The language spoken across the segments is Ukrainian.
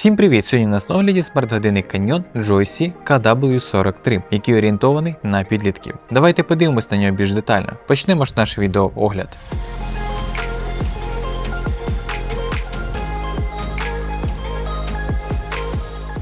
Всім привіт! Сьогодні у нас на огляді смарт-годинник Canyon Joyce KW43, який орієнтований на підлітків. Давайте подивимось на нього більш детально. Почнемо ж наш відеоогляд.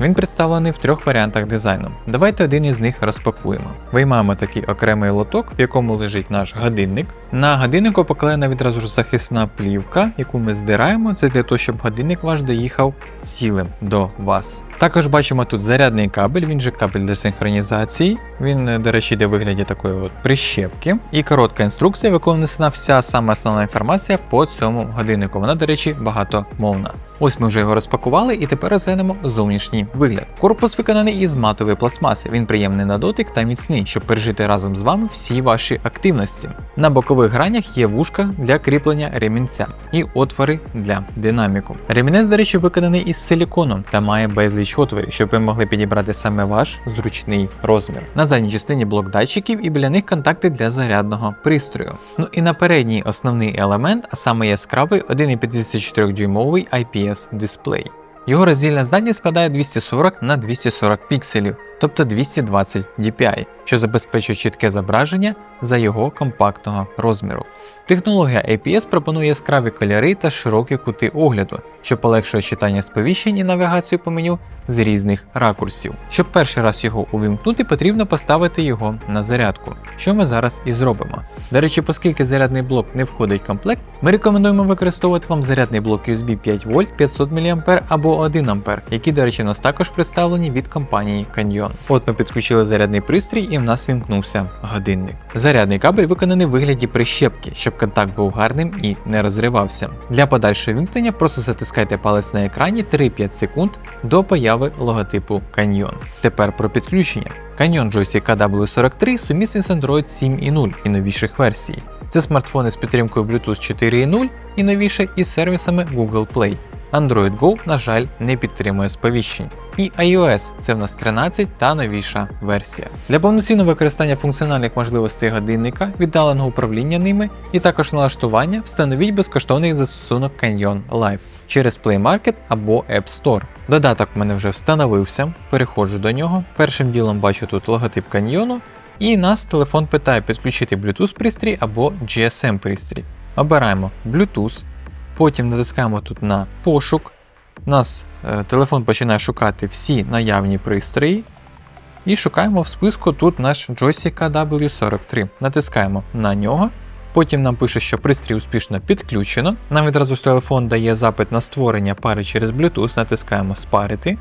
Він представлений в трьох варіантах дизайну. Давайте один із них розпакуємо. Виймаємо такий окремий лоток, в якому лежить наш годинник. На годиннику поклеєна відразу ж захисна плівка, яку ми здираємо. Це для того, щоб годинник ваш доїхав цілим до вас. Також бачимо тут зарядний кабель, він же кабель для синхронізації. Він, до речі, йде в вигляді такої от прищепки. І коротка інструкція, в яку внесена вся сама основна інформація по цьому годиннику. Вона, до речі, багатомовна. Ось ми вже його розпакували і тепер розглянемо зовнішній вигляд. Корпус виконаний із матової пластмаси. Він приємний на дотик та міцний, щоб пережити разом з вами всі ваші активності. На бокових гранях є вушка для кріплення ремінця і отвори для динаміку. Ремінець, до речі, виконаний із силіконом та має безліч отворів, щоб ви могли підібрати саме ваш зручний розмір. На задній частині блок датчиків і біля них контакти для зарядного пристрою. Ну і на передній основний елемент, а саме яскравий 1,54 дюймовий IPS дисплей. Його роздільна здатність складає 240 на 240 пікселів, тобто 220 dpi, що забезпечує чітке зображення за його компактного розміру. Технологія APS пропонує яскраві кольори та широкі кути огляду, що полегшує читання сповіщень і навігацію по меню з різних ракурсів. Щоб перший раз його увімкнути, потрібно поставити його на зарядку, що ми зараз і зробимо. До речі, оскільки зарядний блок не входить в комплект, ми рекомендуємо використовувати вам зарядний блок USB 5 В 500 мА або 1 А, які, до речі, у нас також представлені від компанії Canyon. От ми підключили зарядний пристрій і в нас вімкнувся годинник. Зарядний кабель виконаний в вигляді прищепки, щоб контакт був гарним і не розривався. Для подальшого вімкнення просто затискайте палець на екрані 3-5 секунд до появи логотипу Canyon. Тепер про підключення. Canyon Joystick KW43 сумісний з Android 7.0 і новіших версій. Це смартфони з підтримкою Bluetooth 4.0 і новіше із сервісами Google Play. Android Go, на жаль, не підтримує сповіщень. І iOS це в нас 13 та новіша версія. Для повноцінного використання функціональних можливостей годинника, віддаленого управління ними і також налаштування встановіть безкоштовний застосунок Canyon Live через Play Market або App Store. Додаток в мене вже встановився, переходжу до нього. Першим ділом бачу тут логотип каньйону, і нас телефон питає підключити Bluetooth пристрій або GSM пристрій. Обираємо Bluetooth. Потім натискаємо тут на пошук. Нас телефон починає шукати всі наявні пристрої. І шукаємо в списку тут наш Joystick W43. Натискаємо на нього. Потім нам пише, що пристрій успішно підключено. Нам відразу ж телефон дає запит на створення пари через Bluetooth, натискаємо Спарити.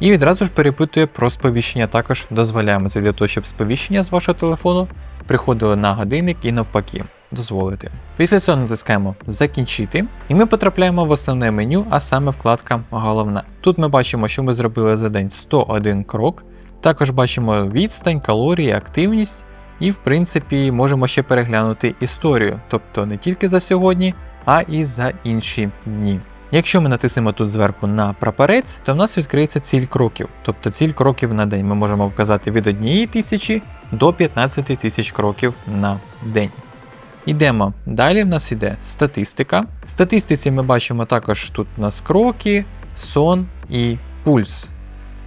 І відразу ж перепитує про сповіщення. Також дозволяємо це для того, щоб сповіщення з вашого телефону приходили на годинник і навпаки дозволити. Після цього натискаємо Закінчити, і ми потрапляємо в основне меню, а саме вкладка Головна. Тут ми бачимо, що ми зробили за день 101 крок. Також бачимо відстань, калорії, активність, і, в принципі, можемо ще переглянути історію, тобто не тільки за сьогодні, а і за інші дні. Якщо ми натиснемо тут зверху на прапорець, то в нас відкриється ціль кроків, тобто ціль кроків на день. Ми можемо вказати від 1 тисячі до 15 тисяч кроків на день. Йдемо. Далі в нас йде статистика. В статистиці ми бачимо також тут у нас кроки, сон і пульс.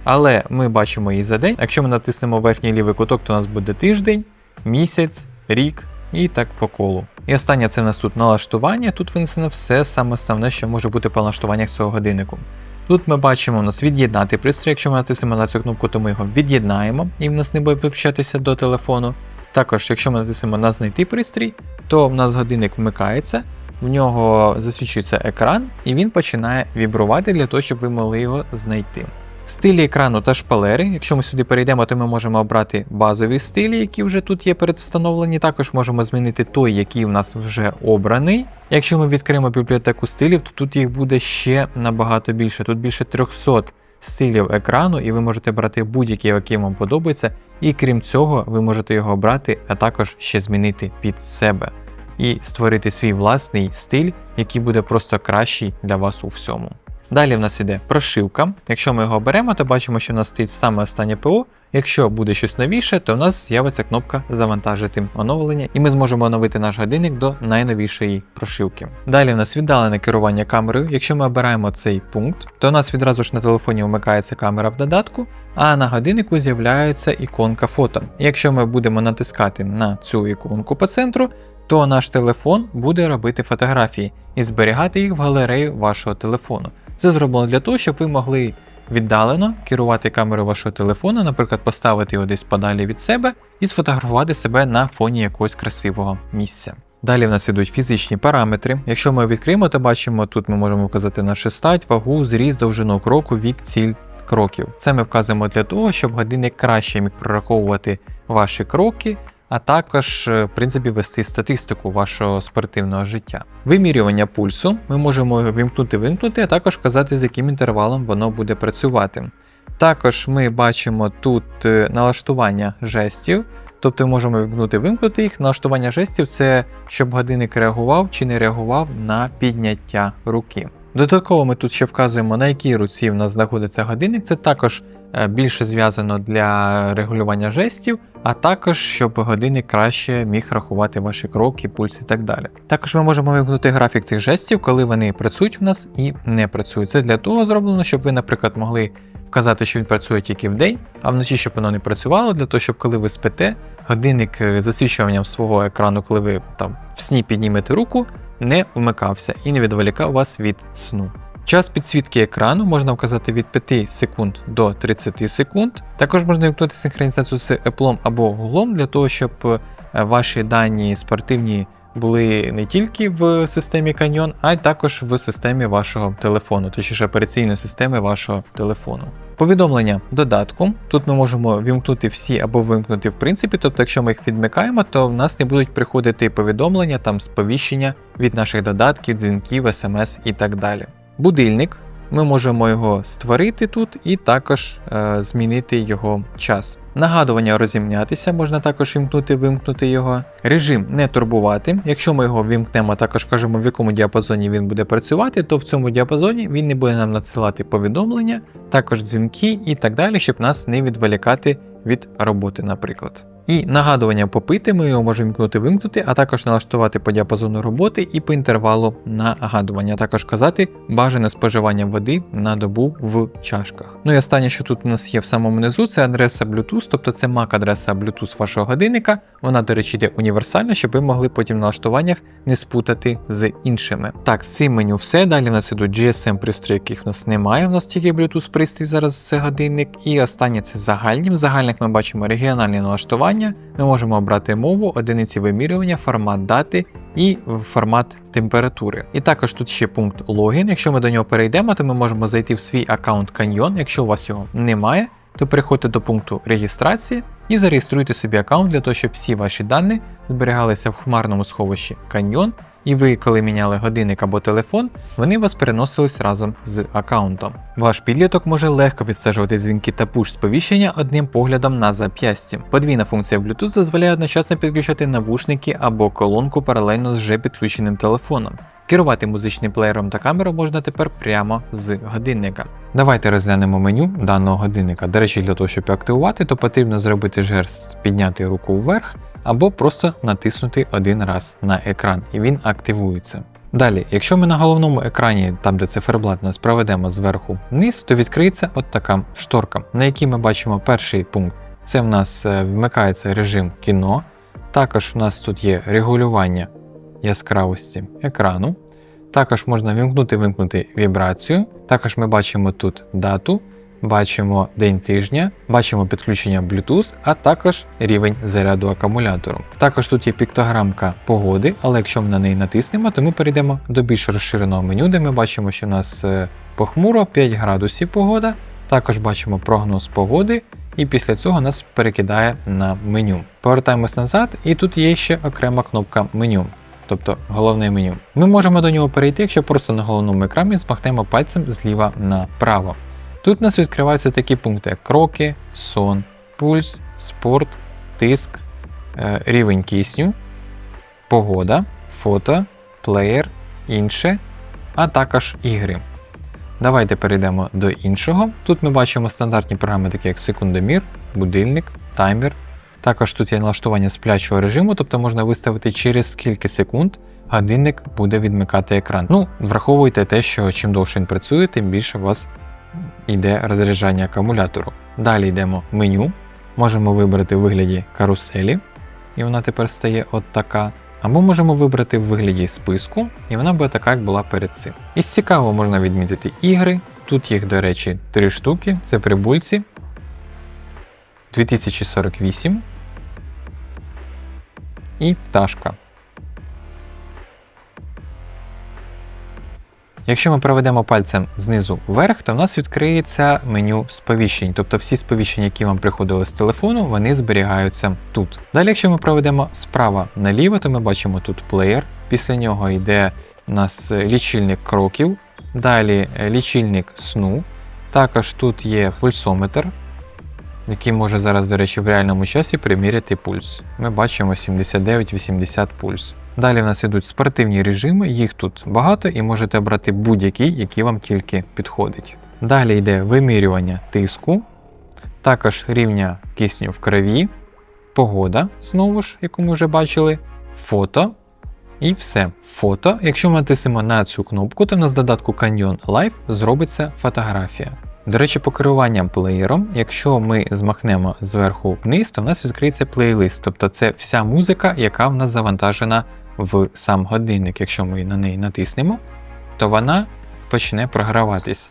Але ми бачимо її за день. Якщо ми натиснемо верхній лівий куток, то у нас буде тиждень, місяць, рік і так по колу. І останнє це у нас тут налаштування. Тут винесено все саме основне, що може бути по налаштуваннях цього годиннику. Тут ми бачимо у нас від'єднати пристрій. Якщо ми натиснемо на цю кнопку, то ми його від'єднаємо і в нас не буде підключатися до телефону. Також, якщо ми натиснемо на знайти пристрій, то в нас годинник вмикається, в нього засвічується екран, і він починає вібрувати для того, щоб ви могли його знайти. Стилі екрану та шпалери. Якщо ми сюди перейдемо, то ми можемо обрати базові стилі, які вже тут є передвстановлені. Також можемо змінити той, який у нас вже обраний. Якщо ми відкриємо бібліотеку стилів, то тут їх буде ще набагато більше. Тут більше 300 стилів екрану, і ви можете брати будь-який, який вам подобається. І крім цього, ви можете його обрати, а також ще змінити під себе. І створити свій власний стиль, який буде просто кращий для вас у всьому. Далі в нас іде прошивка. Якщо ми його оберемо, то бачимо, що в нас стоїть саме останнє ПО. Якщо буде щось новіше, то у нас з'явиться кнопка Завантажити оновлення, і ми зможемо оновити наш годинник до найновішої прошивки. Далі в нас віддалене керування камерою. Якщо ми обираємо цей пункт, то у нас відразу ж на телефоні вмикається камера в додатку, а на годиннику з'являється іконка фото. Якщо ми будемо натискати на цю іконку по центру, то наш телефон буде робити фотографії і зберігати їх в галерею вашого телефону. Це зроблено для того, щоб ви могли віддалено керувати камерою вашого телефону, наприклад, поставити його десь подалі від себе і сфотографувати себе на фоні якогось красивого місця. Далі в нас ідуть фізичні параметри. Якщо ми відкриємо, то бачимо, тут ми можемо вказати нашу стать, вагу, зріст, довжину кроку, вік, ціль кроків. Це ми вказуємо для того, щоб годинник краще міг прораховувати ваші кроки, а також, е, в принципі, вести статистику вашого спортивного життя. Вимірювання пульсу ми можемо вімкнути-вимкнути, а також вказати, з яким інтервалом воно буде працювати. Також ми бачимо тут е, налаштування жестів, тобто можемо вимкнути-вимкнути їх. Налаштування жестів це щоб годинник реагував чи не реагував на підняття руки. Додатково ми тут ще вказуємо, на якій руці в нас знаходиться годинник. Це також е, більше зв'язано для регулювання жестів, а також щоб годинник краще міг рахувати ваші кроки, пульс і так далі. Також ми можемо вимкнути графік цих жестів, коли вони працюють в нас і не працюють. Це для того зроблено, щоб ви, наприклад, могли вказати, що він працює тільки в день, а вночі, щоб воно не працювало, для того, щоб коли ви спите, годинник з засвічуванням свого екрану, коли ви там в сні піднімете руку, не вмикався і не відволікав вас від сну. Час підсвітки екрану можна вказати від 5 секунд до 30 секунд. Також можна вмкнути синхронізацію з Apple або Google для того, щоб е, ваші дані спортивні були не тільки в системі Canyon, а й також в системі вашого телефону, точніше операційної системи вашого телефону. Повідомлення додатку. Тут ми можемо вімкнути всі або вимкнути в принципі, тобто, якщо ми їх відмикаємо, то в нас не будуть приходити повідомлення, там сповіщення від наших додатків, дзвінків, смс і так далі. Будильник. Ми можемо його створити тут і також е, змінити його час. Нагадування розімнятися, можна також вімкнути, вимкнути його. Режим не турбувати. Якщо ми його вімкнемо, також кажемо, в якому діапазоні він буде працювати, то в цьому діапазоні він не буде нам надсилати повідомлення, також дзвінки і так далі, щоб нас не відволікати від роботи, наприклад. І нагадування попити, ми його можемо вімкнути вимкнути, а також налаштувати по діапазону роботи і по інтервалу нагадування, також казати бажане споживання води на добу в чашках. Ну і останнє, що тут у нас є в самому низу, це адреса Bluetooth, тобто це MAC-адреса Bluetooth вашого годинника. Вона, до речі, йде універсальна, щоб ви могли потім в налаштуваннях не спутати з іншими. Так, з цим меню все. Далі в нас ідуть GSM пристрої, яких в нас немає. У нас тільки Bluetooth пристрій зараз це годинник. І останнє це загальні. В загальних ми бачимо регіональні налаштування налаштування ми можемо обрати мову, одиниці вимірювання, формат дати і формат температури. І також тут ще пункт логін. Якщо ми до нього перейдемо, то ми можемо зайти в свій аккаунт Canyon. Якщо у вас його немає, то переходьте до пункту реєстрації і зареєструйте собі аккаунт для того, щоб всі ваші дані зберігалися в хмарному сховищі Canyon і ви, коли міняли годинник або телефон, вони вас переносились разом з аккаунтом. Ваш підліток може легко відстежувати дзвінки та пуш сповіщення одним поглядом на зап'ясті. Подвійна функція Bluetooth дозволяє одночасно підключати навушники або колонку паралельно з вже підключеним телефоном. Керувати музичним плеєром та камерою можна тепер прямо з годинника. Давайте розглянемо меню даного годинника. До речі, для того, щоб активувати, то потрібно зробити жерст, підняти руку вверх або просто натиснути один раз на екран, і він активується. Далі, якщо ми на головному екрані, там де циферблат нас проведемо зверху вниз, то відкриється от така шторка, на якій ми бачимо перший пункт. Це в нас е, вмикається режим кіно. Також у нас тут є регулювання яскравості екрану. Також можна вимкнути-вимкнути вібрацію. Також ми бачимо тут дату, бачимо день тижня, бачимо підключення Bluetooth, а також рівень заряду акумулятору. Також тут є піктограмка погоди, але якщо ми на неї натиснемо, то ми перейдемо до більш розширеного меню, де ми бачимо, що у нас е, похмуро 5 градусів погода. Також бачимо прогноз погоди, і після цього нас перекидає на меню. Повертаємось назад, і тут є ще окрема кнопка меню. Тобто головне меню. Ми можемо до нього перейти, якщо просто на головному екрані змахнемо пальцем зліва направо. Тут у нас відкриваються такі пункти, як кроки, сон, пульс, спорт, тиск, е, рівень кисню, погода, фото, плеєр, інше, а також ігри. Давайте перейдемо до іншого. Тут ми бачимо стандартні програми, такі як секундомір, будильник, таймер. Також тут є налаштування сплячого режиму, тобто можна виставити через скільки секунд годинник буде відмикати екран. Ну, враховуйте те, що чим довше він працює, тим більше у вас йде розряджання акумулятору. Далі йдемо в меню. Можемо вибрати в вигляді каруселі, і вона тепер стає от така. Або можемо вибрати в вигляді списку, і вона буде така, як була перед цим. Із цікавого можна відмітити ігри. Тут їх, до речі, три штуки: це прибульці 2048 і пташка. Якщо ми проведемо пальцем знизу вверх, то в нас відкриється меню сповіщень. Тобто всі сповіщення, які вам приходили з телефону, вони зберігаються тут. Далі, якщо ми проведемо справа наліво, то ми бачимо тут плеєр. Після нього йде у нас лічильник кроків, далі е, лічильник сну. Також тут є пульсометр, який може зараз, до речі, в реальному часі приміряти пульс. Ми бачимо 79-80 пульс. Далі в нас йдуть спортивні режими, їх тут багато і можете брати будь-який, який вам тільки підходить. Далі йде вимірювання тиску, також рівня кисню в крові, погода, знову ж, яку ми вже бачили, фото. І все. Фото. Якщо ми натиснемо на цю кнопку, то в нас в додатку Canyon Live зробиться фотографія. До речі, по керуванням плеєром, якщо ми змахнемо зверху вниз, то в нас відкриється плейлист, тобто це вся музика, яка в нас завантажена в сам годинник. Якщо ми на неї натиснемо, то вона почне програватись.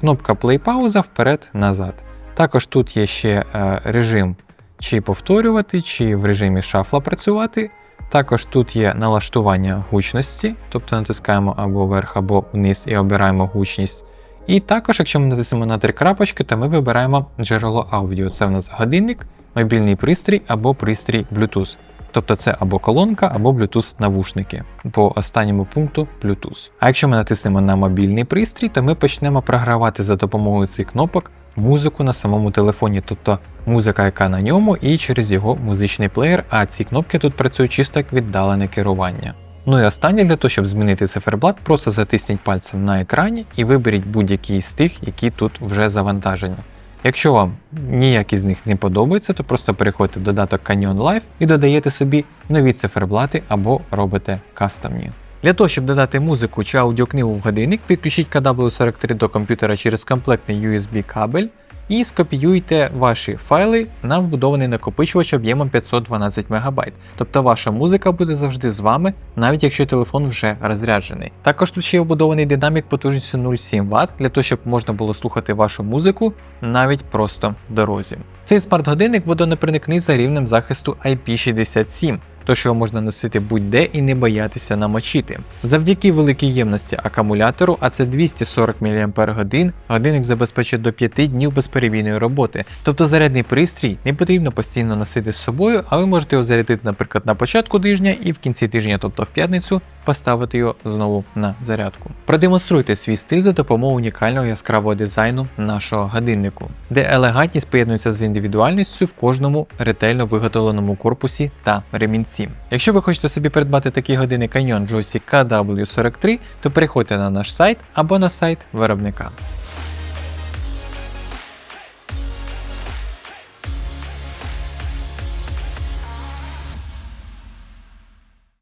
Кнопка плей-пауза вперед-назад. Також тут є ще е, режим чи повторювати, чи в режимі шафла працювати. Також тут є налаштування гучності, тобто натискаємо або вверх, або вниз і обираємо гучність. І також, якщо ми натиснемо на три крапочки, то ми вибираємо джерело аудіо. Це в нас годинник, мобільний пристрій або пристрій Bluetooth. Тобто це або колонка, або Bluetooth навушники по останньому пункту Bluetooth. А якщо ми натиснемо на мобільний пристрій, то ми почнемо програвати за допомогою цих кнопок музику на самому телефоні, тобто музика, яка на ньому, і через його музичний плеєр. А ці кнопки тут працюють чисто як віддалене керування. Ну і останнє для того, щоб змінити циферблат, просто затисніть пальцем на екрані і виберіть будь-який з тих, які тут вже завантажені. Якщо вам ніякі з них не подобається, то просто переходьте в додаток Canyon Live і додаєте собі нові циферблати або робите кастомні. Для того, щоб додати музику чи аудіокнигу в годинник, підключіть KW43 до комп'ютера через комплектний USB кабель і скопіюйте ваші файли на вбудований накопичувач об'ємом 512 МБ. Тобто ваша музика буде завжди з вами, навіть якщо телефон вже розряджений. Також тут ще є вбудований динамік потужністю 0,7 Вт, для того, щоб можна було слухати вашу музику навіть просто в дорозі. Цей смарт-годинник водонепроникний за рівнем захисту IP67 тож його можна носити будь-де і не боятися намочити. Завдяки великій ємності акумулятору, а це 240 мАч, годинник забезпечує до 5 днів безперебійної роботи. Тобто зарядний пристрій не потрібно постійно носити з собою, а ви можете його зарядити, наприклад, на початку тижня і в кінці тижня, тобто в п'ятницю, поставити його знову на зарядку. Продемонструйте свій стиль за допомогою унікального яскравого дизайну нашого годиннику, де елегантність поєднується з індивідуальністю в кожному ретельно виготовленому корпусі та ремінці. Якщо ви хочете собі придбати такі години Canyon Juicy KW43, то переходьте на наш сайт або на сайт виробника.